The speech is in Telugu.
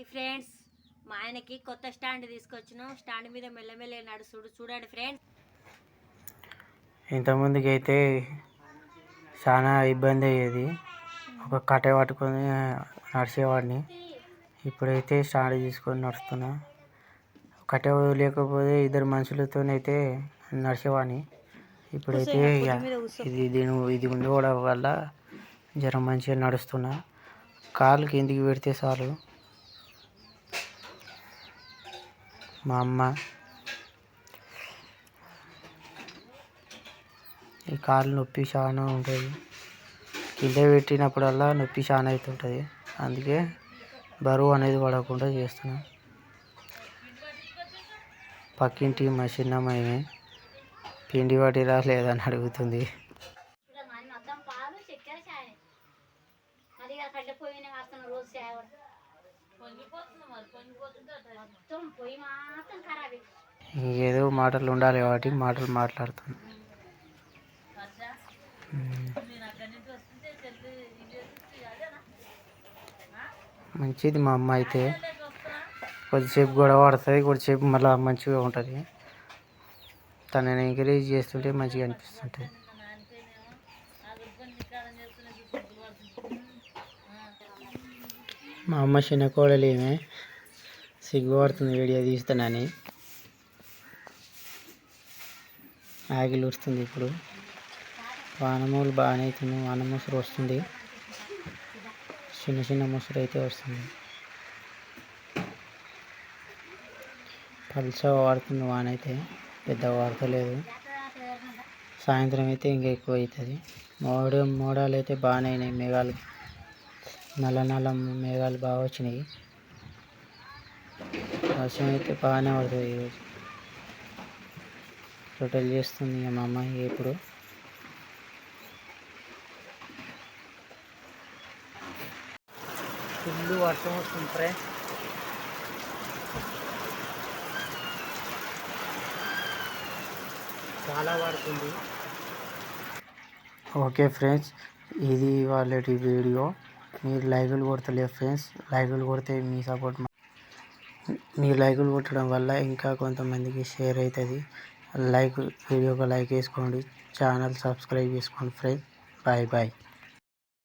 Hi friends. మా ఆయనకి కొత్త స్టాండ్ తీసుకొచ్చినాం. స్టాండ్ మీద మెల్లమెల్ల నడుచుడు చూడండి ఫ్రెండ్స్. ఇంతకుముందుకి అయితే చాలా ఇబ్బంది అయ్యేది. ఒక కట్టె పట్టుకొని నడిచేవాడిని. ఇప్పుడైతే స్టాండ్ తీసుకొని నడుస్తున్నా. కట్టె లేకపోతే ఇద్దరు మనుషులతోనైతే నడిచేవాడిని. ఇప్పుడైతే ఇది దీని ఇది ఉండడం వల్ల జ్వరం మంచిగా నడుస్తున్నా. కాలు కిందికి పెడితే చాలు? మా అమ్మ. ఈ కాలు నొప్పి చాలా ఉంటుంది. కింద పెట్టినప్పుడల్లా నొప్పి చాలా అవుతుంటుంది అందుకే బరువు అనేది పడకుండా చేస్తున్నాం. పక్కింటి మా చిన్నమ్మాయి పిండి పట్టిరా లేదని అడుగుతుంది. మొత్తం పాలు రోజు చాయ్ ఇంకేదో మాటలు ఉండాలి కాబట్టి మాటలు మాట్లాడుతుంది మంచిది మా అమ్మ అయితే. కొద్దిసేపు గొడవ పడుతుంది కొద్దిసేపు మళ్ళీ మంచిగా ఉంటుంది. తనని ఎంకరేజ్ చేస్తుంటే మంచిగా అనిపిస్తుంటుంది. మా అమ్మ చిన్న కోడలు ఏమే సిగ్గుపడుతుంది వీడియో తీస్తానని ఆగిలి వస్తుంది ఇప్పుడు. వానమూలు బాగానే అవుతుంది వాన ముసురు వస్తుంది. చిన్న చిన్న ముసురు అయితే వస్తుంది. పలుస వాడుతుంది వాన అయితే పెద్ద వాడతలేదు. సాయంత్రం అయితే ఇంకా ఎక్కువ అవుతుంది. మోడ మోడాలు అయితే బాగానే అయినాయి మేఘాలు నల్ల నల్ల మేఘాలు బాగా వచ్చినాయి. వర్షం అయితే బాగానే పడుతుంది ఈరోజు. రొట్టెలు చేస్తుంది మా అమ్మాయి ఇప్పుడు ఫుల్ వర్షం వస్తుంది ఫ్రెండ్స్. చాలా పడుతుంది. ఓకే ఫ్రెండ్స్ ఇది వాళ్ళ వీడియో. మీరు లైకులు కొడతలేరు ఫ్రెండ్స్. లైకులు కొడితే మీ సపోర్ట్ మీరు లైకులు కొట్టడం వల్ల ఇంకా కొంతమందికి షేర్ అవుతుంది లైక్ వీడియోకి లైక్ వేసుకోండి. ఛానల్ సబ్స్క్రైబ్ చేసుకోండి ఫ్రెండ్స్. Bye bye.